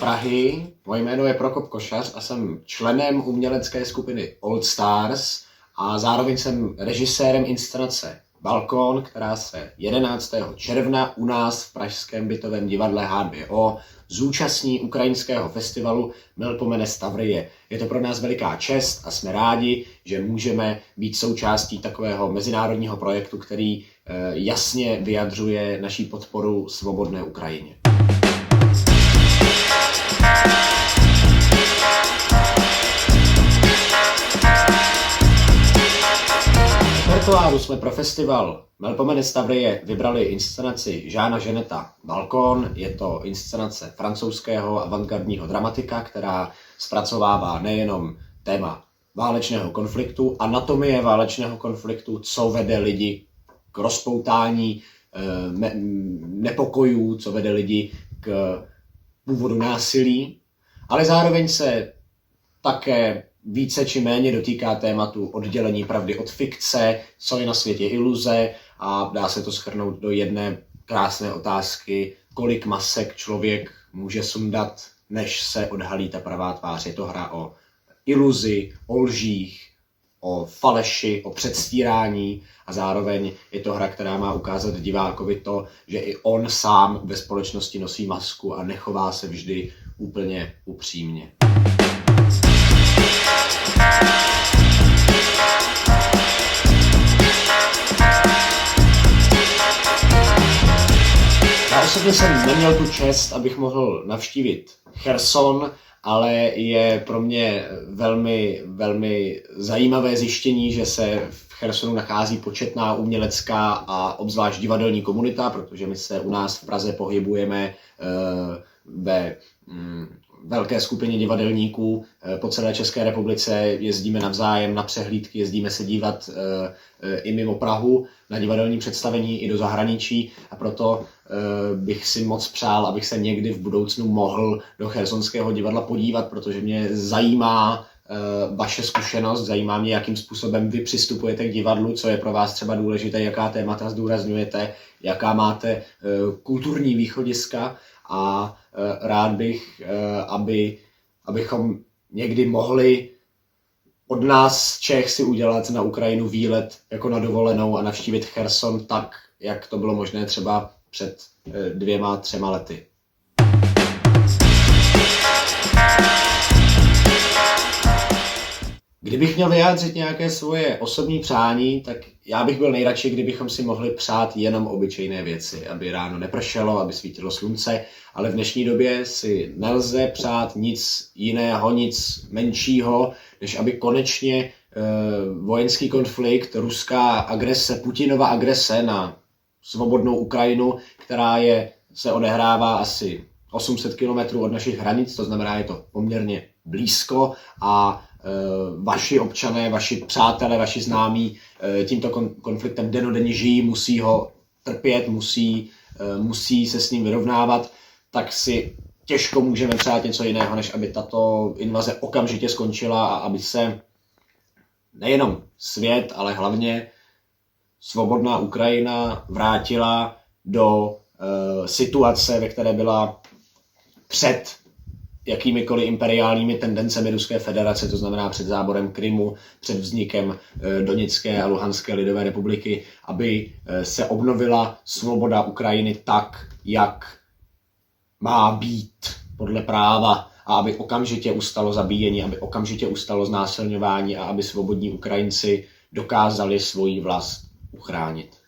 Prahy. Moje jméno je Prokop Košař a jsem členem umělecké skupiny Old Stars a zároveň jsem režisérem inscenace Balkon, která se 11. června u nás v Pražském bytovém divadle H2O zúčastní ukrajinského festivalu Melpomene Stavrie. Je to pro nás veliká čest a jsme rádi, že můžeme být součástí takového mezinárodního projektu, který eh, jasně vyjadřuje naší podporu svobodné Ukrajině. Repertoáru jsme pro festival Melpomene Stavrie vybrali inscenaci Žána Ženeta Balkon. Je to inscenace francouzského avantgardního dramatika, která zpracovává nejenom téma válečného konfliktu, anatomie válečného konfliktu, co vede lidi k rozpoutání eh, nepokojů, co vede lidi k původu násilí, ale zároveň se také více či méně dotýká tématu oddělení pravdy od fikce, co je na světě iluze a dá se to schrnout do jedné krásné otázky, kolik masek člověk může sundat, než se odhalí ta pravá tvář. Je to hra o iluzi, o lžích, o faleši, o předstírání a zároveň je to hra, která má ukázat divákovi to, že i on sám ve společnosti nosí masku a nechová se vždy úplně upřímně. Osobně jsem neměl tu čest, abych mohl navštívit Cherson, ale je pro mě velmi, velmi zajímavé zjištění, že se v Chersonu nachází početná umělecká a obzvlášť divadelní komunita, protože my se u nás v Praze pohybujeme uh, ve um, velké skupině divadelníků eh, po celé České republice, jezdíme navzájem na přehlídky, jezdíme se dívat eh, eh, i mimo Prahu na divadelní představení i do zahraničí. A proto bych si moc přál, abych se někdy v budoucnu mohl do Chersonského divadla podívat, protože mě zajímá vaše zkušenost, zajímá mě, jakým způsobem vy přistupujete k divadlu, co je pro vás třeba důležité, jaká témata zdůrazňujete, jaká máte kulturní východiska a Eh, rád bych, eh, aby, abychom někdy mohli od nás Čech si udělat na Ukrajinu výlet jako na dovolenou a navštívit Cherson tak, jak to bylo možné třeba před eh, dvěma, třema lety. Kdybych měl vyjádřit nějaké svoje osobní přání, tak já bych byl nejradši, kdybychom si mohli přát jenom obyčejné věci, aby ráno nepršelo, aby svítilo slunce, ale v dnešní době si nelze přát nic jiného, nic menšího, než aby konečně e, vojenský konflikt, ruská agrese, Putinova agrese na svobodnou Ukrajinu, která je, se odehrává asi 800 km od našich hranic, to znamená, je to poměrně blízko a e, vaši občané, vaši přátelé, vaši známí e, tímto konfliktem denodenně žijí, musí ho trpět, musí, e, musí se s ním vyrovnávat tak si těžko můžeme přát něco jiného, než aby tato invaze okamžitě skončila a aby se nejenom svět, ale hlavně svobodná Ukrajina vrátila do situace, ve které byla před jakýmikoliv imperiálními tendencemi Ruské federace, to znamená před záborem Krymu, před vznikem e, Doněcké a Luhanské lidové republiky, aby e, se obnovila svoboda Ukrajiny tak, jak má být podle práva a aby okamžitě ustalo zabíjení, aby okamžitě ustalo znásilňování a aby svobodní Ukrajinci dokázali svoji vlast uchránit.